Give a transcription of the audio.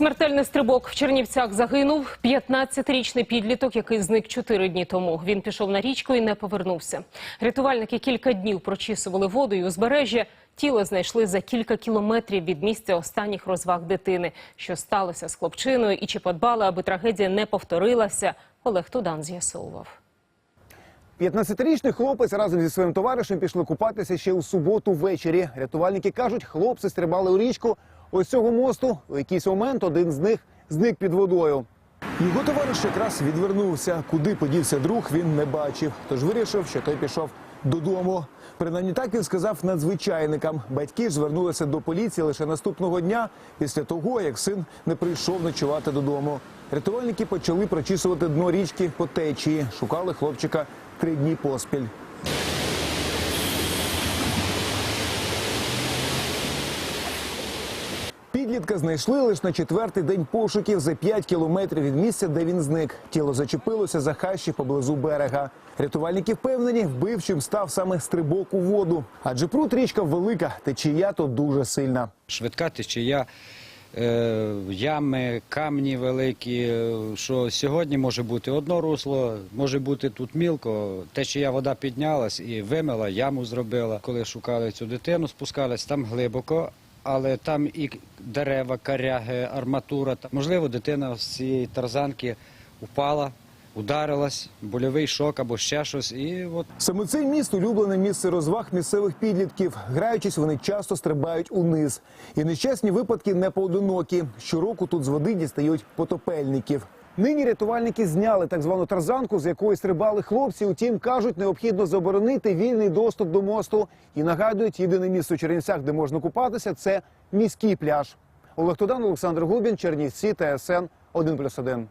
Смертельний стрибок в Чернівцях загинув 15-річний підліток, який зник чотири дні тому. Він пішов на річку і не повернувся. Рятувальники кілька днів прочісували воду і узбережжя. Тіло знайшли за кілька кілометрів від місця останніх розваг дитини. Що сталося з хлопчиною і чи подбали, аби трагедія не повторилася, Олег Тудан з'ясовував. 15-річний хлопець разом зі своїм товаришем пішли купатися ще у суботу ввечері. Рятувальники кажуть, хлопці стрибали у річку. Ось цього мосту у якийсь момент один з них зник під водою. Його товариш якраз відвернувся. Куди подівся друг, він не бачив. Тож вирішив, що той пішов додому. Принаймні так він сказав надзвичайникам. Батьки ж звернулися до поліції лише наступного дня, після того, як син не прийшов ночувати додому. Рятувальники почали прочісувати дно річки по течії. Шукали хлопчика три дні поспіль. Підлітка знайшли лише на четвертий день пошуків за 5 кілометрів від місця, де він зник. Тіло зачепилося за хащі поблизу берега. Рятувальники впевнені, вбивчим став саме стрибок у воду. Адже прут річка велика, течія то дуже сильна. швидка течія, е, ями, камні великі. е, Що сьогодні може бути одно русло, може бути тут мілко. Течія вода піднялась і вимила, яму зробила. Коли шукали цю дитину, спускались там глибоко. Але там і дерева, коряги, арматура. Можливо, дитина з цієї тарзанки упала, ударилась, больовий шок або ще щось. І от Саме цей міст улюблене місце розваг місцевих підлітків. Граючись, вони часто стрибають униз. І нещасні випадки не поодинокі. Щороку тут з води дістають потопельників. Нині рятувальники зняли так звану тарзанку, з якої стрибали хлопці. Утім, кажуть, необхідно заборонити вільний доступ до мосту. І нагадують, єдине місце у Чернівцях, де можна купатися, це міський пляж. Олег Тудан, Олександр Губін, Чернівці, ТСН 1+,1.